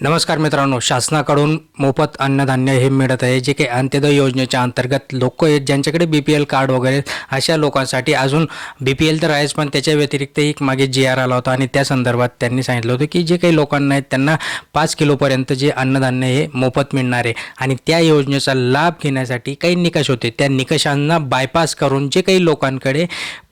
नमस्कार मित्रांनो शासनाकडून मोफत अन्नधान्य हे मिळत आहे जे काही अंत्योदय योजनेच्या अंतर्गत लोक आहेत ज्यांच्याकडे बी पी एल कार्ड वगैरे अशा लोकांसाठी अजून बी पी एल तर आहेच पण त्याच्या व्यतिरिक्त एक मागे जी आर आला होता आणि त्या संदर्भात त्यांनी सांगितलं होतं की जे काही लोकांना आहेत त्यांना पाच किलोपर्यंत जे अन्नधान्य हे मोफत मिळणार आहे. आणि त्या योजनेचा लाभ घेण्यासाठी काही निकष होते. त्या निकषांना बायपास करून जे काही लोकांकडे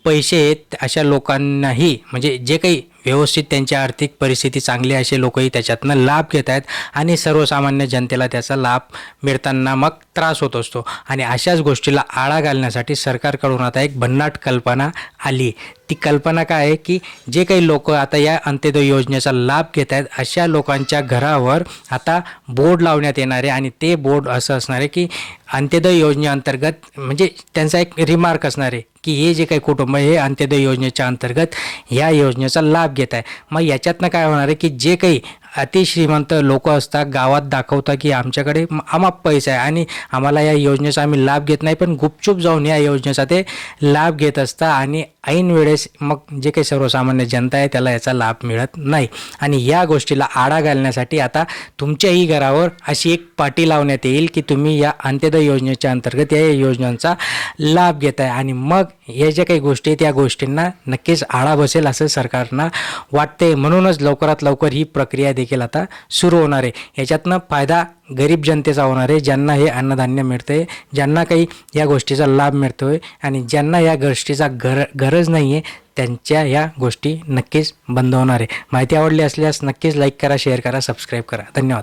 पैसे आहेत अशा लोकांनाही म्हणजे जे काही व्यवस्थित त्यांची आर्थिक परिस्थिती चांगली असे लोकही त्याच्यातनं लाभ घेत आहेत आणि सर्वसामान्य जनतेला त्याचा लाभ मिळताना मग त्रास होत असतो. आणि अशाच गोष्टीला आळा घालण्यासाठी सरकारकडून आता एक भन्नाट कल्पना आली. ती कल्पना काय आहे की जे काही लोक आता या अंत्योदय योजनेचा लाभ घेत आहेत अशा लोकांच्या घरावर आता बोर्ड लावण्यात येणारे आणि ते बोर्ड असं असणार आहे की अंत्योदय योजनेअंतर्गत म्हणजे त्यांचा एक रिमार्क असणार आहे की हे जे काही कुटुंब हे अंत्योदय योजनेच्या अंतर्गत ह्या योजनेचा लाभ घेत आहे. मग याच्यातनं काय होणार आहे की जे काही अतिश्रीमंत लोक असतात गावात दाखवतात की आमच्याकडे म- पैसा आहे आणि आम्हाला या योजनेचा आम्ही लाभ घेत नाही पण गुपचूप जाऊन या योजनेचा ते लाभ घेत असतात आणि ऐन वेळेस मग जे काही सर्वसामान्य जनता आहे त्याला याचा लाभ मिळत नाही. आणि या गोष्टीला आळा घालण्यासाठी आता तुमच्याही घरावर अशी एक पाटी लावण्यात येईल की तुम्ही या अंत्योदय योजनेच्या अंतर्गत या योजनांचा लाभ घेत आहे आणि मग या ज्या काही गोष्टी आहेत त्या गोष्टींना नक्कीच आळा बसेल असं सरकारनं वाटते म्हणूनच लवकरात लवकर ही प्रक्रिया देखील आता सुरू होणार आहे. याच्यातनं फायदा गरीब जनतेचा होणार आहे ज्यांना हे अन्नधान्य मिळते ज्यांना काही या गोष्टीचा लाभ मिळतो आहे आणि ज्यांना या गोष्टीचा गर गरज नाही आहे त्यांच्या या गोष्टी नक्कीच बंद होणार आहे. माहिती आवडली असल्यास नक्कीच लाईक करा शेअर करा सबस्क्राईब करा. धन्यवाद.